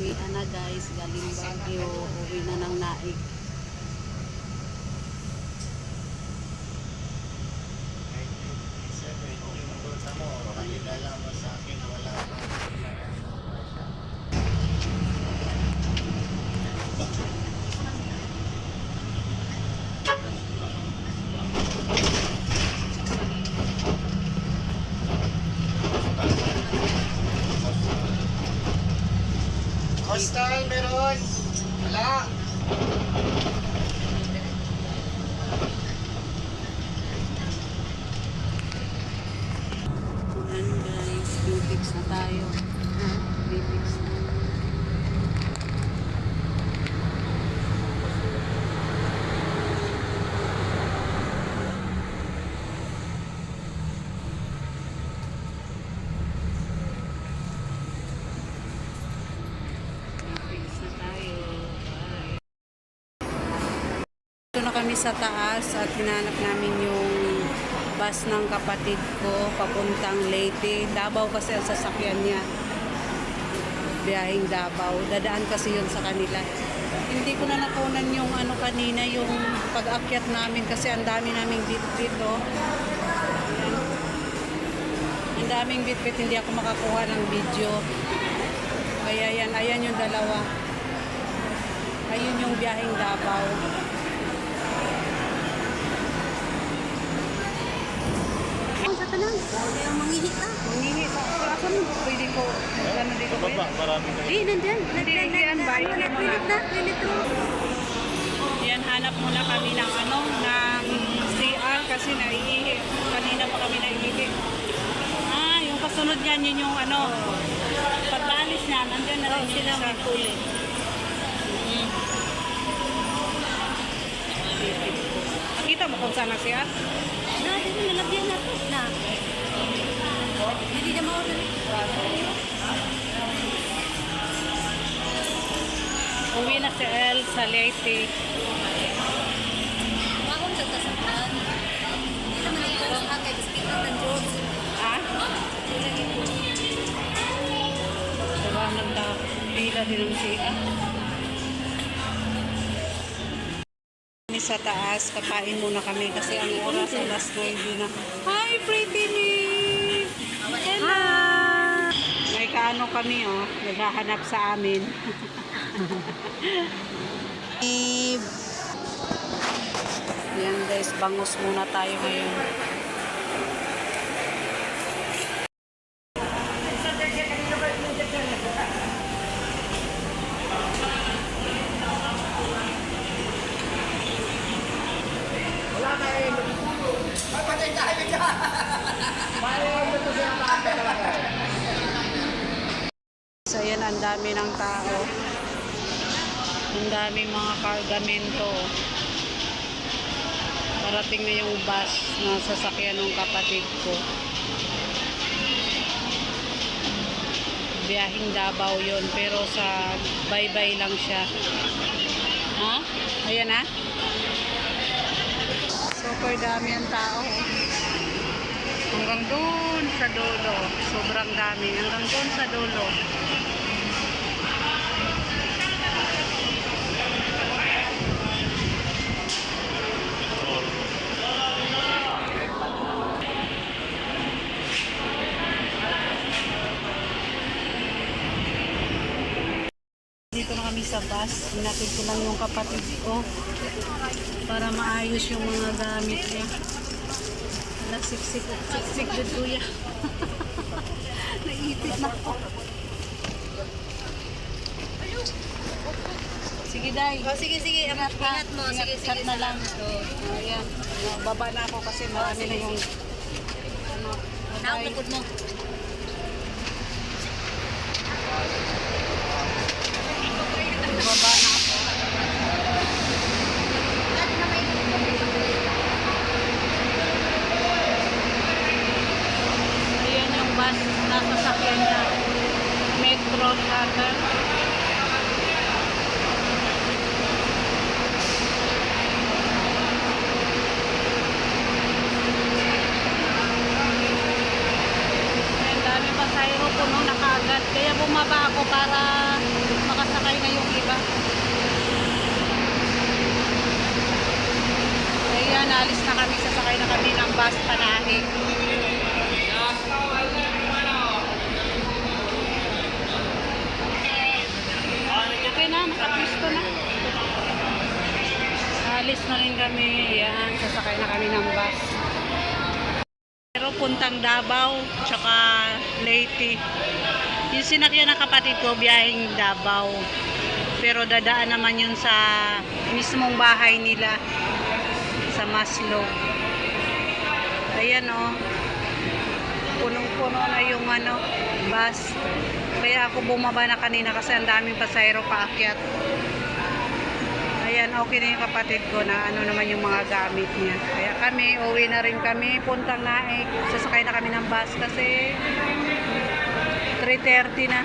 Uwi na guys, galing Baguio, uwi na ng naik. Hostel meron. Wala. Ayan guys, bibix na tayo. Ha? Bibix na. Bibix na tayo. Bye. Dito na kami sa taas at hinanap namin yung bus ng kapatid ko papuntang Leyte. Davao kasi ang sasakyan niya. Biyahing Davao. Dadaan kasi yun sa kanila. Hindi ko na nakunan yung ano kanina, yung pag-akyat namin kasi ang dami naming bitbit oh. Ang daming bitbit, hindi ako makakuha ng video. Kaya yan, ayan yung dalawa. Ayun yung biyahing Davao. Ang sa tanan, kaya ang mangihi ka. Nun, pwede ko, ano dito ba? Eh, nandyan. Hindi, hindi, yan ba? Yan, yan, Pilit na, pilit na. Yan, hanap muna kami ng ano, ng CR kasi naiihi. Kanina pa kami naiihi. Ah, yung kasunod niyan, yun yung ano, pagbalis niya, nandyan na rin sila may kulit. Nakita mo kung saan ang CR? Na, dito nalagyan na to. Na. Na. Uwi na si El sa Leyte. Bakon sa tasakan. Hindi naman ito sa akin. Speak ng tanjog. Ah? Diba, nagdapila din ang siya. Kami sa taas, kakain muna kami kasi ang oras alas 9 na. Hi, pretty Nick! Hello! Kaano kami, oh. Naghahanap sa amin. Yan guys, bangus muna tayo ngayon. So yan, ang dami ng tao. Ang daming mga kargamento. Parating na yung bus na sasakyan ng kapatid ko. Biyahing Davao yon pero sa bye-bye lang siya. Ha? Ayan na. Super dami ang tao. Hanggang doon sa dulo. Sobrang dami. Hanggang doon sa dulo. Dito na kami sa bus. Hinatid ko lang yung kapatid ko para maayos yung mga gamit niya. Nasiksik, siksik din kuya. Naipit na ako. Sige, Day. Oh, sige, sige. Ingat, ingat mo. Ingat, Sige, sige. na lang. Ayan. Baba na ako kasi marami na yung ano. Naog bye-bye. na pud mo. Baba na ako. Ayan yung bus na sasakyan niya. Metro Travel. Ang dami pasahero puno na kaagad. Kaya bumaba ako para sasakay na yung iba. Ayan, alis na kami, sasakay na kami ng bus panahe. Okay na, nakapisto na. Alis na rin kami. Ayan, sasakay na kami ng bus. Pero puntang Davao, tsaka Leyte. Yung sinakyan ng kapatid ko, biyaheng Davao. Pero dadaan naman yun sa mismong bahay nila sa Maslow. Ayan o. Oh. Punong-puno na yung ano, bus. Kaya ako bumaba na kanina kasi ang daming pasayro paakyat. Ayan, okay na yung kapatid ko na ano naman yung mga gamit niya. Kaya kami, uwi na rin kami, puntang naik. Sasakay na kami ng bus kasi 3.30 na.